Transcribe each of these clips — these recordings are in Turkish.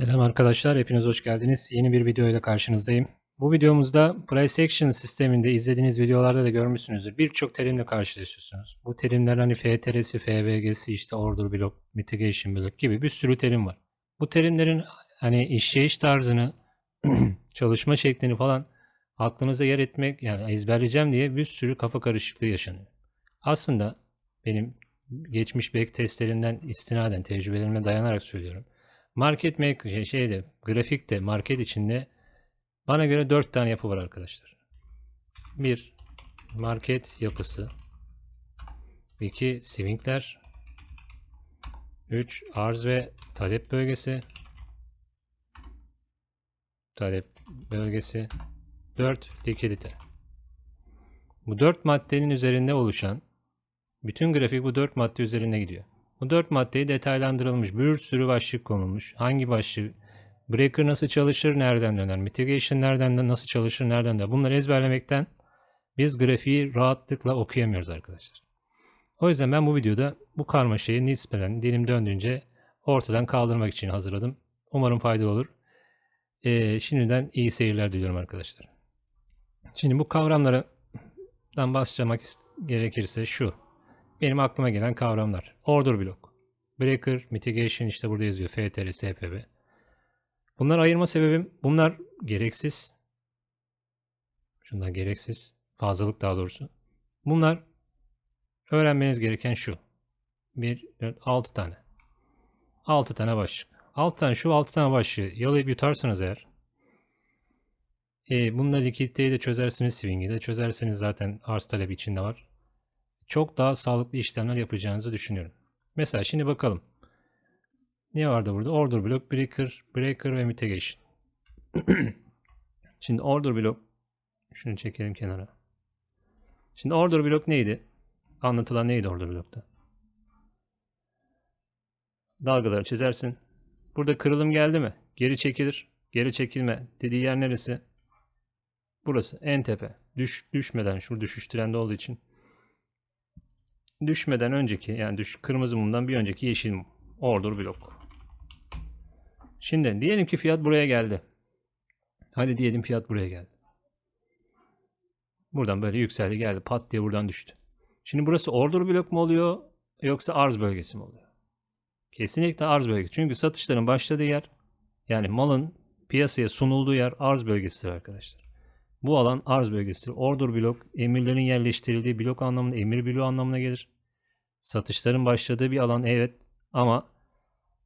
Selam arkadaşlar, hepiniz hoş geldiniz. Yeni bir video ile karşınızdayım. Bu videomuzda action sisteminde izlediğiniz videolarda da görmüşsünüzdür. Birçok terimle karşılaşıyorsunuz. Bu terimler hani FTR'si, FVG'si, işte order block, mitigation block gibi bir sürü terim var. Bu terimlerin hani işleyiş tarzını, çalışma şeklini falan aklınıza yer etmek, yani ezberleyeceğim diye bir sürü kafa karışıklığı yaşanıyor. Aslında benim geçmiş back testlerimden istinaden, tecrübelerime dayanarak söylüyorum. Market maker şey, şeyde grafikte market içinde bana göre 4 tane yapı var arkadaşlar. Bir market yapısı. 2 swingler. 3 arz ve talep bölgesi. Talep bölgesi. 4 likidite. Bu 4 maddenin üzerinde oluşan bütün grafik bu 4 madde üzerine gidiyor. Bu dört maddeyi detaylandırılmış. Bir sürü başlık konulmuş. Hangi başlık? Breaker nasıl çalışır, nereden döner? Mitigation nereden nasıl çalışır, nereden döner? Bunları ezberlemekten biz grafiği rahatlıkla okuyamıyoruz arkadaşlar. O yüzden ben bu videoda bu karmaşayı nispeten dilim döndüğünce ortadan kaldırmak için hazırladım. Umarım faydalı olur. Ee, şimdiden iyi seyirler diliyorum arkadaşlar. Şimdi bu kavramlardan başlamak gerekirse şu. Benim aklıma gelen kavramlar. Order block, breaker, mitigation işte burada yazıyor. FTR, SPB. Bunlar ayırma sebebim bunlar gereksiz. Şunlar gereksiz. Fazlalık daha doğrusu. Bunlar öğrenmeniz gereken şu. 1, 4, 6 tane. 6 tane başlık. 6 tane şu 6 tane başlığı yalayıp yutarsanız eğer e, bununla likiditeyi de çözersiniz, swing'i de çözersiniz zaten arz talep içinde var çok daha sağlıklı işlemler yapacağınızı düşünüyorum. Mesela şimdi bakalım. Ne vardı burada? Order block, breaker, breaker ve mitigation. şimdi order block şunu çekelim kenara. Şimdi order block neydi? Anlatılan neydi order block'ta? Dalgaları çizersin. Burada kırılım geldi mi? Geri çekilir. Geri çekilme dediği yer neresi? Burası en tepe. Düş, düşmeden şu düşüş trendi olduğu için düşmeden önceki yani düş kırmızı mumdan bir önceki yeşil mum. Order blok. Şimdi diyelim ki fiyat buraya geldi. Hadi diyelim fiyat buraya geldi. Buradan böyle yükseldi geldi. Pat diye buradan düştü. Şimdi burası order blok mu oluyor yoksa arz bölgesi mi oluyor? Kesinlikle arz bölgesi. Çünkü satışların başladığı yer yani malın piyasaya sunulduğu yer arz bölgesidir arkadaşlar. Bu alan arz bölgesidir. Order blok emirlerin yerleştirildiği blok anlamında emir bloğu anlamına gelir. Satışların başladığı bir alan evet ama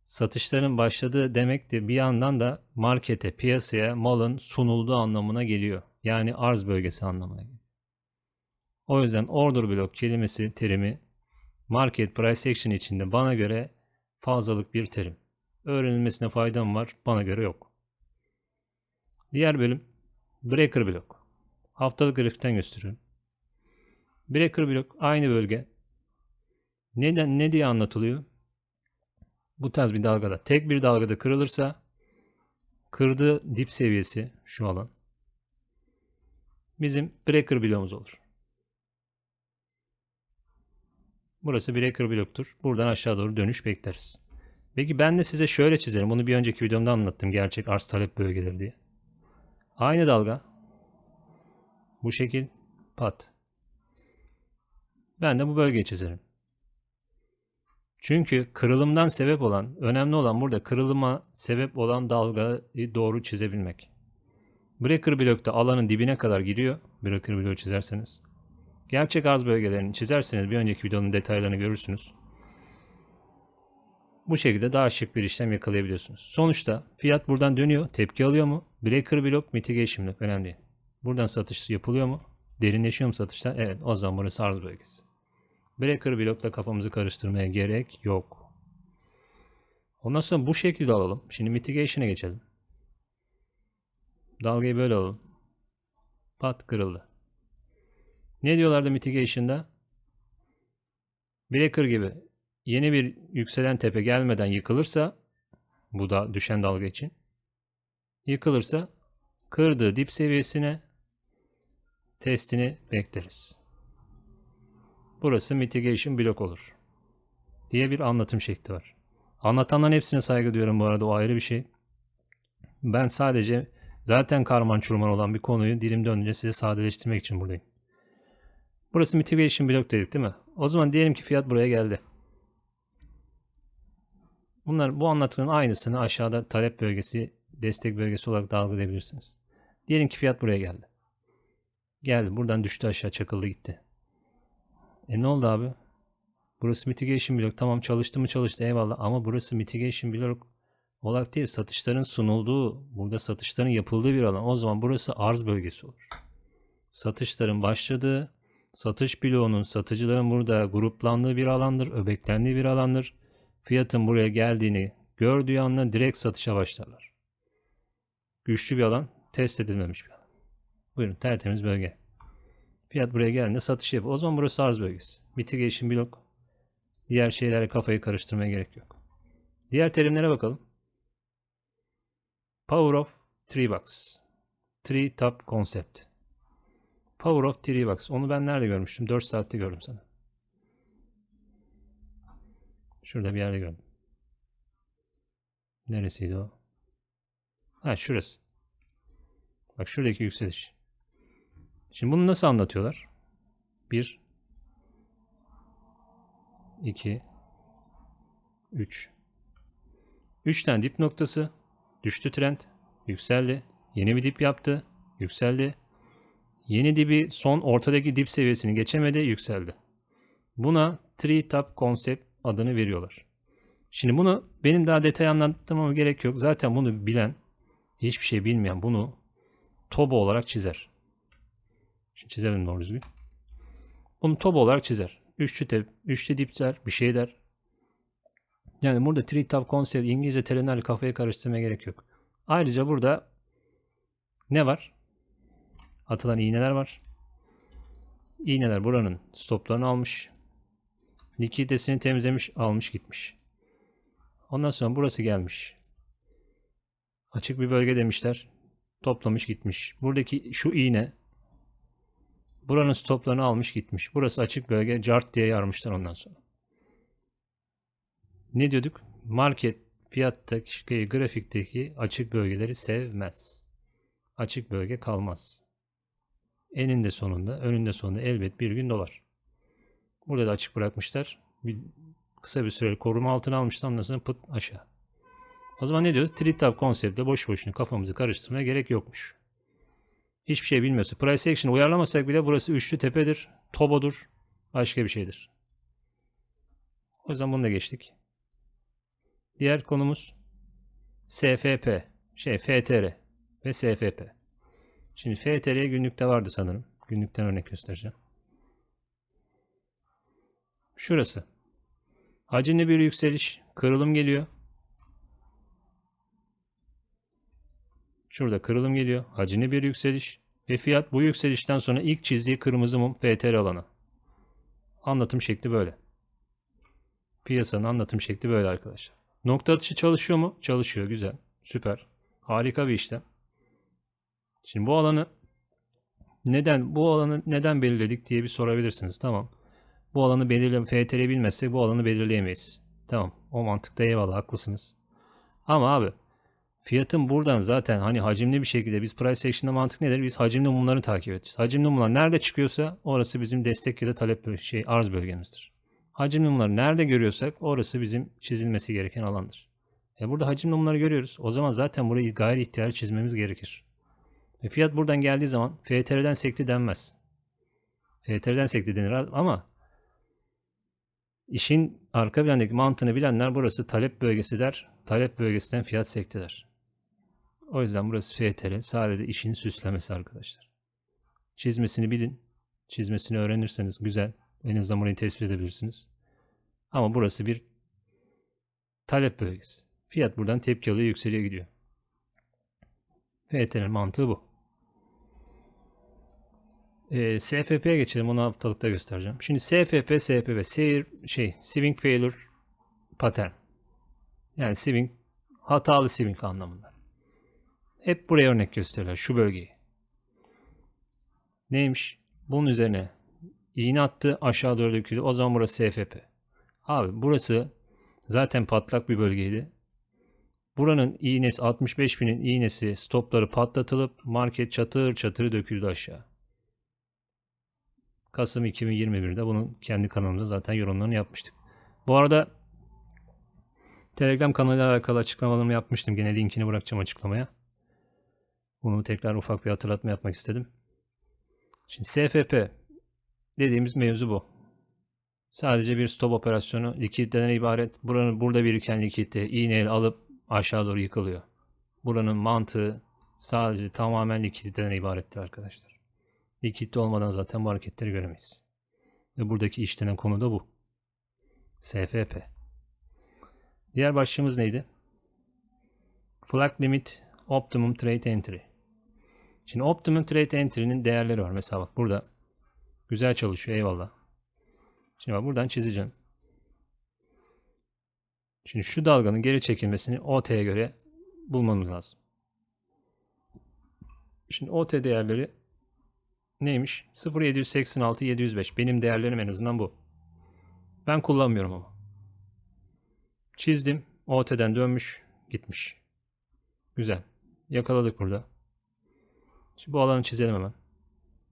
satışların başladığı demek de bir yandan da markete, piyasaya malın sunulduğu anlamına geliyor. Yani arz bölgesi anlamına geliyor. O yüzden order block kelimesi, terimi market price action içinde bana göre fazlalık bir terim. Öğrenilmesine faydam var, bana göre yok. Diğer bölüm Breaker blok. Haftalık grafikten gösteriyorum. Breaker blok aynı bölge. Neden ne diye anlatılıyor? Bu tarz bir dalgada tek bir dalgada kırılırsa kırdığı dip seviyesi şu alan bizim breaker bloğumuz olur. Burası breaker bloktur. Buradan aşağı doğru dönüş bekleriz. Peki ben de size şöyle çizerim. Bunu bir önceki videomda anlattım. Gerçek arz talep bölgeleri diye. Aynı dalga. Bu şekil pat. Ben de bu bölgeyi çizerim. Çünkü kırılımdan sebep olan, önemli olan burada kırılıma sebep olan dalgayı doğru çizebilmek. Breaker blokta alanın dibine kadar giriyor. Breaker bloğu çizerseniz. Gerçek arz bölgelerini çizerseniz bir önceki videonun detaylarını görürsünüz. Bu şekilde daha şık bir işlem yakalayabiliyorsunuz. Sonuçta fiyat buradan dönüyor. Tepki alıyor mu? Breaker block, mitigation block önemli. Buradan satış yapılıyor mu? Derinleşiyor mu satışlar? Evet o zaman burası arz bölgesi. Breaker blokla kafamızı karıştırmaya gerek yok. Ondan sonra bu şekilde alalım. Şimdi mitigation'a geçelim. Dalgayı böyle alalım. Pat kırıldı. Ne diyorlardı mitigation'da? Breaker gibi yeni bir yükselen tepe gelmeden yıkılırsa bu da düşen dalga için yıkılırsa kırdığı dip seviyesine testini bekleriz. Burası mitigation blok olur diye bir anlatım şekli var. Anlatanların hepsine saygı duyuyorum bu arada o ayrı bir şey. Ben sadece zaten karman çurman olan bir konuyu dilim dönünce size sadeleştirmek için buradayım. Burası mitigation blok dedik değil mi? O zaman diyelim ki fiyat buraya geldi. Bunlar bu anlattığın aynısını aşağıda talep bölgesi, destek bölgesi olarak da algılayabilirsiniz. Diyelim ki fiyat buraya geldi. Geldi. Buradan düştü aşağı çakıldı gitti. E ne oldu abi? Burası mitigation blok. Tamam çalıştı mı çalıştı eyvallah ama burası mitigation blok olarak değil satışların sunulduğu burada satışların yapıldığı bir alan. O zaman burası arz bölgesi olur. Satışların başladığı satış bloğunun satıcıların burada gruplandığı bir alandır. Öbeklendiği bir alandır. Fiyatın buraya geldiğini gördüğü anda direkt satışa başlarlar. Güçlü bir alan test edilmemiş bir alan. Buyurun tertemiz bölge. Fiyat buraya geldiğinde satış yapıyor. O zaman burası arz bölgesi. Mitigation blok. Diğer şeylerle kafayı karıştırmaya gerek yok. Diğer terimlere bakalım. Power of Tree Box. Tree Top Concept. Power of Tree Box. Onu ben nerede görmüştüm? 4 saatte gördüm sana. Şurada bir yerde gördüm. Neresiydi o? Ha şurası. Bak şuradaki yükseliş. Şimdi bunu nasıl anlatıyorlar? 1 2 3 3 tane dip noktası. Düştü trend. Yükseldi. Yeni bir dip yaptı. Yükseldi. Yeni dibi son ortadaki dip seviyesini geçemedi. Yükseldi. Buna three top concept adını veriyorlar. Şimdi bunu benim daha detay anlatmama gerek yok. Zaten bunu bilen hiçbir şey bilmeyen bunu tobo olarak çizer Şimdi çizelim doğru düzgün. Bunu tobo olarak çizer. Üçlü tep, üçlü dipler, bir şey der. Yani burada three top concept İngilizce terimlerle kafayı karıştırmaya gerek yok. Ayrıca burada ne var? Atılan iğneler var. İğneler buranın stoplarını almış. Likiditesini temizlemiş, almış gitmiş. Ondan sonra burası gelmiş. Açık bir bölge demişler. Toplamış gitmiş. Buradaki şu iğne Buranın stoplarını almış gitmiş. Burası açık bölge. Cart diye yarmışlar ondan sonra. Ne diyorduk? Market fiyattaki grafikteki açık bölgeleri sevmez. Açık bölge kalmaz. Eninde sonunda, önünde sonunda elbet bir gün dolar. Burada da açık bırakmışlar. Bir, kısa bir süre koruma altına almışlar. Ondan sonra pıt aşağı. O zaman ne diyoruz? Treetop konseptle boş boşuna kafamızı karıştırmaya gerek yokmuş. Hiçbir şey bilmiyorsa. Price action uyarlamasak bile burası üçlü tepedir. Tobo'dur. Başka bir şeydir. O yüzden bunu da geçtik. Diğer konumuz SFP. Şey FTR ve SFP. Şimdi FTR günlükte vardı sanırım. Günlükten örnek göstereceğim. Şurası. Hacimli bir yükseliş. Kırılım geliyor. Şurada kırılım geliyor. Hacimli bir yükseliş. Ve fiyat bu yükselişten sonra ilk çizdiği kırmızı mum FTR alanı. Anlatım şekli böyle. Piyasanın anlatım şekli böyle arkadaşlar. Nokta atışı çalışıyor mu? Çalışıyor. Güzel. Süper. Harika bir işlem. Şimdi bu alanı neden bu alanı neden belirledik diye bir sorabilirsiniz. Tamam. Bu alanı belirle FTR bilmezsek bu alanı belirleyemeyiz. Tamam. O mantıkta eyvallah haklısınız. Ama abi Fiyatın buradan zaten hani hacimli bir şekilde biz price action'da mantık nedir? Biz hacimli mumları takip edeceğiz. Hacimli mumlar nerede çıkıyorsa orası bizim destek ya da talep şey arz bölgemizdir. Hacimli mumları nerede görüyorsak orası bizim çizilmesi gereken alandır. E burada hacimli mumları görüyoruz. O zaman zaten burayı gayri ihtiyar çizmemiz gerekir. E fiyat buradan geldiği zaman FTR'den sekti denmez. FTR'den sekti denir ama işin arka plandaki mantığını bilenler burası talep bölgesi der. Talep bölgesinden fiyat sekti der. O yüzden burası FTR sadece işin süslemesi arkadaşlar. Çizmesini bilin. Çizmesini öğrenirseniz güzel. En azından burayı tespit edebilirsiniz. Ama burası bir talep bölgesi. Fiyat buradan tepki alıyor, yükseliyor gidiyor. FTR'nin mantığı bu. E, SFP'ye geçelim. Onu haftalıkta göstereceğim. Şimdi SFP, SFP, Seyir, şey, Swing Failure Pattern. Yani swing, hatalı swing anlamında. Hep buraya örnek gösteriyorlar. Şu bölgeyi. Neymiş? Bunun üzerine iğne attı aşağı doğru döküldü. O zaman burası SFP. Abi burası zaten patlak bir bölgeydi. Buranın iğnesi 65 binin iğnesi stopları patlatılıp market çatır çatır döküldü aşağı. Kasım 2021'de bunun kendi kanalımda zaten yorumlarını yapmıştık. Bu arada Telegram kanalıyla alakalı açıklamalarımı yapmıştım. Gene linkini bırakacağım açıklamaya. Bunu tekrar ufak bir hatırlatma yapmak istedim. Şimdi SFP dediğimiz mevzu bu. Sadece bir stop operasyonu likidden ibaret. Buranın burada biriken likitte iğneyle alıp aşağı doğru yıkılıyor. Buranın mantığı sadece tamamen likiditen ibarettir arkadaşlar. Likidite olmadan zaten bu hareketleri göremeyiz. Ve buradaki işlenen konu da bu. SFP. Diğer başlığımız neydi? Flag Limit Optimum Trade Entry. Şimdi Optimum Trade Entry'nin değerleri var. Mesela bak burada güzel çalışıyor eyvallah. Şimdi bak buradan çizeceğim. Şimdi şu dalganın geri çekilmesini OT'ye göre bulmamız lazım. Şimdi OT değerleri neymiş? 0.786 705. Benim değerlerim en azından bu. Ben kullanmıyorum ama. Çizdim. OT'den dönmüş. Gitmiş. Güzel. Yakaladık burada. Şimdi bu alanı çizelim hemen.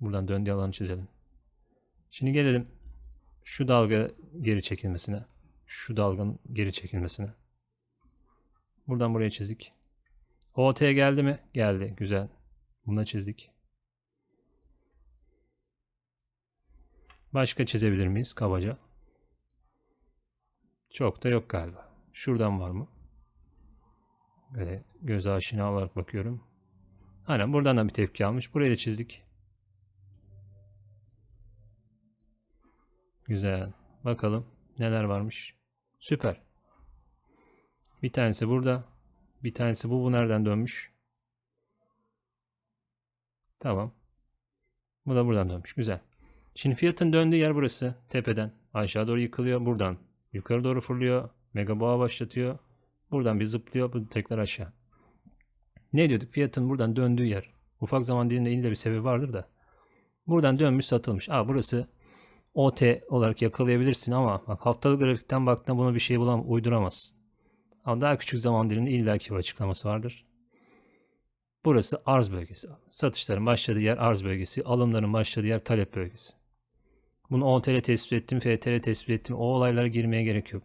Buradan döndüğü alanı çizelim. Şimdi gelelim şu dalga geri çekilmesine. Şu dalganın geri çekilmesine. Buradan buraya çizdik. OT geldi mi? Geldi. Güzel. Bunu da çizdik. Başka çizebilir miyiz kabaca? Çok da yok galiba. Şuradan var mı? Böyle göz aşina olarak bakıyorum. Aynen buradan da bir tepki almış. Burayı da çizdik. Güzel. Bakalım neler varmış. Süper. Bir tanesi burada. Bir tanesi bu. Bu nereden dönmüş? Tamam. Bu da buradan dönmüş. Güzel. Şimdi fiyatın döndüğü yer burası. Tepeden. Aşağı doğru yıkılıyor. Buradan yukarı doğru fırlıyor. Mega boğa başlatıyor. Buradan bir zıplıyor. Bu tekrar aşağı. Ne diyorduk? Fiyatın buradan döndüğü yer. Ufak zaman diliminde illa bir sebebi vardır da. Buradan dönmüş satılmış. Aa burası OT olarak yakalayabilirsin ama bak haftalık grafikten baktığında buna bir şey bulam uyduramazsın. Ama daha küçük zaman diliminde illaki bir açıklaması vardır. Burası arz bölgesi. Satışların başladığı yer arz bölgesi. Alımların başladığı yer talep bölgesi. Bunu OTL tespit ettim, FTL tespit ettim. O olaylara girmeye gerek yok.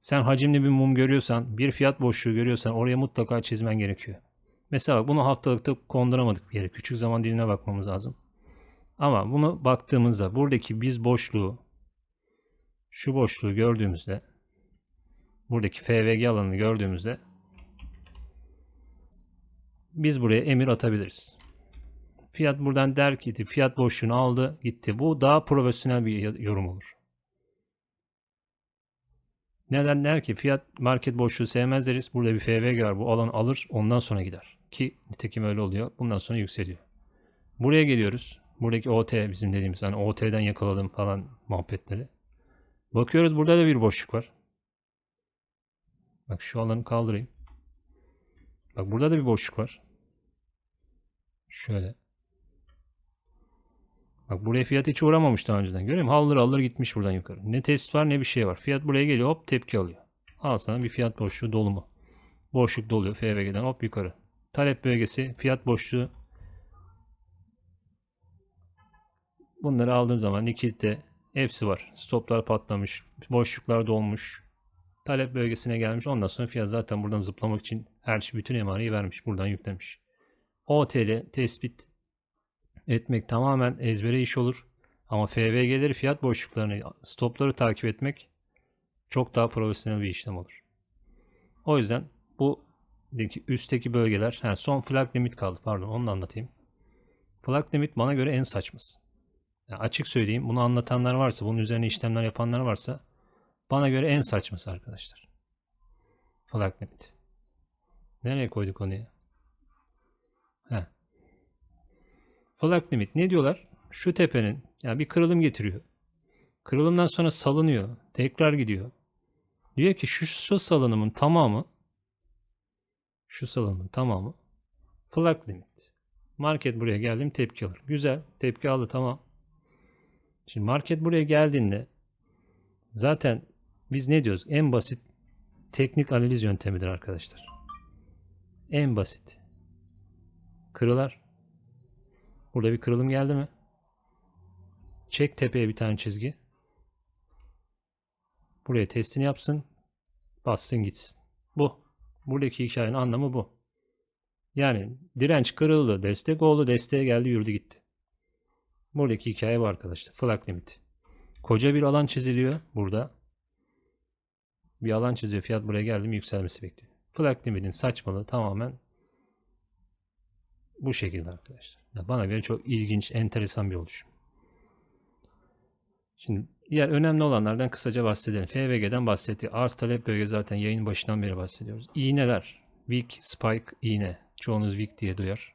Sen hacimli bir mum görüyorsan, bir fiyat boşluğu görüyorsan oraya mutlaka çizmen gerekiyor. Mesela bak bunu haftalıkta konduramadık bir yere. Küçük zaman dilimine bakmamız lazım. Ama bunu baktığımızda buradaki biz boşluğu şu boşluğu gördüğümüzde buradaki FVG alanını gördüğümüzde biz buraya emir atabiliriz. Fiyat buradan der ki fiyat boşluğunu aldı gitti. Bu daha profesyonel bir yorum olur. Neden der ki fiyat market boşluğu sevmez deriz. Burada bir FVG var. Bu alan alır ondan sonra gider. Ki nitekim öyle oluyor. Bundan sonra yükseliyor. Buraya geliyoruz. Buradaki OT bizim dediğimiz hani OT'den yakaladım falan muhabbetleri. Bakıyoruz burada da bir boşluk var. Bak şu alanı kaldırayım. Bak burada da bir boşluk var. Şöyle. Bak buraya fiyat hiç uğramamış daha önceden. Görüyor musun? Haldır haldır gitmiş buradan yukarı. Ne test var ne bir şey var. Fiyat buraya geliyor hop tepki alıyor. Al sana bir fiyat boşluğu dolu mu? Boşluk doluyor FVG'den hop yukarı. Talep bölgesi fiyat boşluğu Bunları aldığın zaman likitte hepsi var. Stoplar patlamış, boşluklar dolmuş. Talep bölgesine gelmiş. Ondan sonra fiyat zaten buradan zıplamak için her şey bütün emareyi vermiş. Buradan yüklemiş. OTL tespit etmek tamamen ezbere iş olur. Ama FVG'leri fiyat boşluklarını, stopları takip etmek çok daha profesyonel bir işlem olur. O yüzden bu üstteki bölgeler, ha, son flag limit kaldı pardon onu da anlatayım. Flag limit bana göre en saçması. Yani açık söyleyeyim bunu anlatanlar varsa, bunun üzerine işlemler yapanlar varsa bana göre en saçması arkadaşlar. Flag limit. Nereye koyduk onu ya? Heh. Flag limit ne diyorlar? Şu tepenin yani bir kırılım getiriyor. Kırılımdan sonra salınıyor. Tekrar gidiyor. Diyor ki şu, şu salınımın tamamı şu salınımın tamamı flag limit. Market buraya geldim tepki alır. Güzel. Tepki aldı tamam. Şimdi market buraya geldiğinde zaten biz ne diyoruz? En basit teknik analiz yöntemidir arkadaşlar. En basit. Kırılar. Burada bir kırılım geldi mi? Çek tepeye bir tane çizgi. Buraya testini yapsın. Bassın gitsin. Bu. Buradaki hikayenin anlamı bu. Yani direnç kırıldı, destek oldu, desteğe geldi, yürüdü gitti. Buradaki hikaye bu arkadaşlar. Flag limit. Koca bir alan çiziliyor burada. Bir alan çiziyor. Fiyat buraya geldi mi yükselmesi bekliyor. Flag limit'in saçmalığı tamamen bu şekilde arkadaşlar. Bana göre çok ilginç, enteresan bir oluşum. Şimdi diğer önemli olanlardan kısaca bahsedelim. FVG'den bahsetti. Arz talep bölge zaten yayın başından beri bahsediyoruz. İğneler. Wick, spike, iğne. Çoğunuz Wick diye duyar.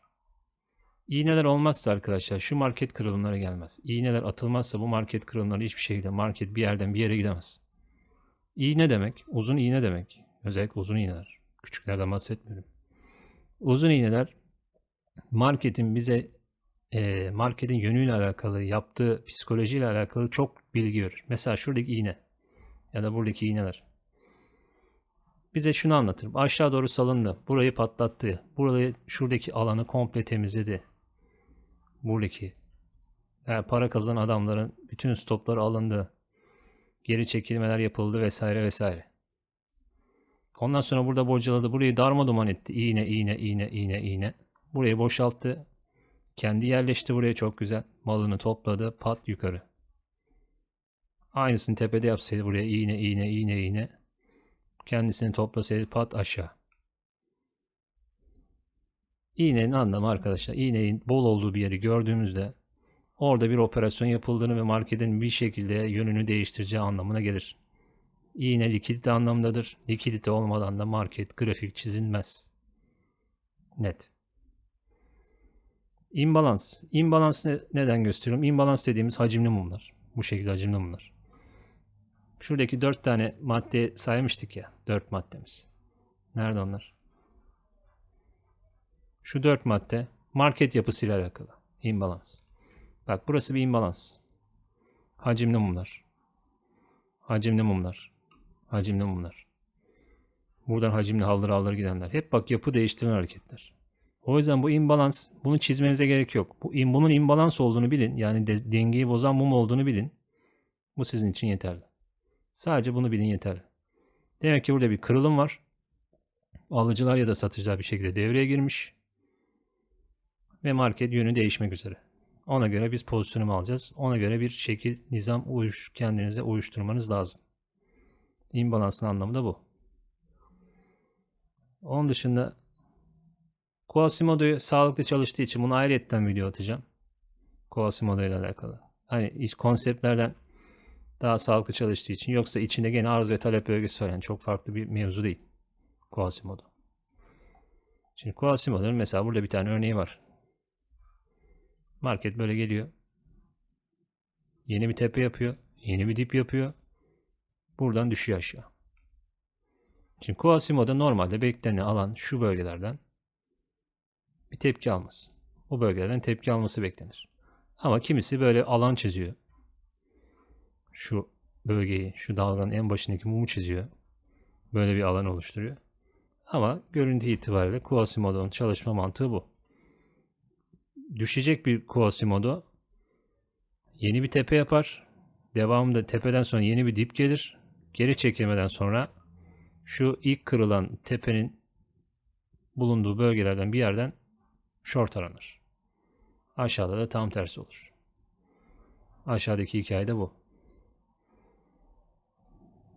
İğneler olmazsa arkadaşlar şu market kırılımları gelmez. İğneler atılmazsa bu market kırılımları hiçbir şekilde market bir yerden bir yere gidemez. İğne demek, uzun iğne demek. Özellikle uzun iğneler. Küçüklerden bahsetmiyorum. Uzun iğneler marketin bize e, marketin yönüyle alakalı, yaptığı psikolojiyle alakalı çok bilgi verir. Mesela şuradaki iğne ya da buradaki iğneler. Bize şunu anlatır. Aşağı doğru salındı. Burayı patlattı. Burayı şuradaki alanı komple temizledi. Buradaki yani para kazanan adamların bütün stopları alındı. Geri çekilmeler yapıldı vesaire vesaire. Ondan sonra burada bocaladı. Burayı darma etti. İğne, iğne, iğne, iğne, iğne. Burayı boşalttı. Kendi yerleşti buraya çok güzel. Malını topladı. Pat yukarı. Aynısını tepede yapsaydı buraya iğne, iğne, iğne, iğne. Kendisini toplasaydı pat aşağı. İğnenin anlamı arkadaşlar. İğnenin bol olduğu bir yeri gördüğümüzde orada bir operasyon yapıldığını ve marketin bir şekilde yönünü değiştireceği anlamına gelir. İğne likidite anlamdadır. Likidite olmadan da market grafik çizilmez. Net. Imbalans. Imbalans ne, neden gösteriyorum? Imbalans dediğimiz hacimli mumlar. Bu şekilde hacimli mumlar. Şuradaki dört tane madde saymıştık ya. Dört maddemiz. Nerede onlar? Şu dört madde market yapısıyla alakalı. Imbalans. Bak burası bir imbalans. Hacimli mumlar. Hacimli mumlar. Hacimli mumlar. Buradan hacimli haldır haldır gidenler. Hep bak yapı değiştiren hareketler. O yüzden bu imbalans bunu çizmenize gerek yok. Bu bunun imbalans olduğunu bilin. Yani de, dengeyi bozan mum olduğunu bilin. Bu sizin için yeterli. Sadece bunu bilin yeterli. Demek ki burada bir kırılım var. Alıcılar ya da satıcılar bir şekilde devreye girmiş. Ve market yönü değişmek üzere. Ona göre biz pozisyonumu alacağız. Ona göre bir şekil, nizam uyuş, kendinize uyuşturmanız lazım. İmbalansın anlamı da bu. Onun dışında Quasimodo'yu sağlıklı çalıştığı için bunu ayrıyetten video atacağım. Quasimodo ile alakalı. Hani iş konseptlerden daha sağlıklı çalıştığı için. Yoksa içinde gene arz ve talep bölgesi var. Yani çok farklı bir mevzu değil. Quasimodo. Şimdi Quasimodo'nun mesela burada bir tane örneği var. Market böyle geliyor. Yeni bir tepe yapıyor. Yeni bir dip yapıyor. Buradan düşüyor aşağı. Şimdi Quasimodo normalde beklenen alan şu bölgelerden bir tepki alması. O bölgelerden tepki alması beklenir. Ama kimisi böyle alan çiziyor. Şu bölgeyi, şu dalganın en başındaki mumu çiziyor. Böyle bir alan oluşturuyor. Ama görüntü itibariyle Quasimodo'nun çalışma mantığı bu. Düşecek bir Quasimodo yeni bir tepe yapar. Devamında tepeden sonra yeni bir dip gelir. Geri çekilmeden sonra şu ilk kırılan tepenin bulunduğu bölgelerden bir yerden short aranır. Aşağıda da tam tersi olur. Aşağıdaki hikaye de bu.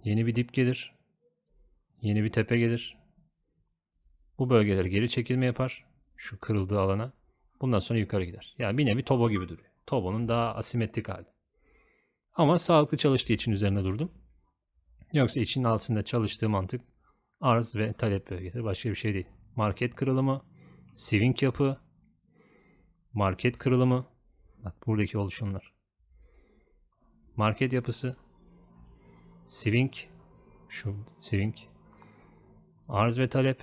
Yeni bir dip gelir. Yeni bir tepe gelir. Bu bölgeler geri çekilme yapar. Şu kırıldığı alana. Bundan sonra yukarı gider. Yani bir nevi tobo gibi duruyor. Tobonun daha asimetrik hali. Ama sağlıklı çalıştığı için üzerine durdum. Yoksa için altında çalıştığı mantık arz ve talep bölgeleri. Başka bir şey değil. Market kırılımı, swing yapı, market kırılımı. Bak buradaki oluşumlar. Market yapısı, swing, şu swing, arz ve talep,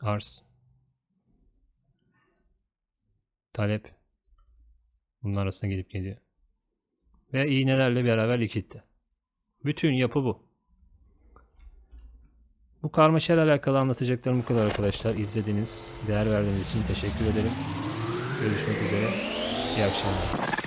arz, talep, bunun arasında gidip geliyor. Ve iğnelerle beraber likitte. Bütün yapı bu. Bu karmaşayla alakalı anlatacaklarım bu kadar arkadaşlar. İzlediğiniz, değer verdiğiniz için teşekkür ederim. Görüşmek üzere. İyi akşamlar.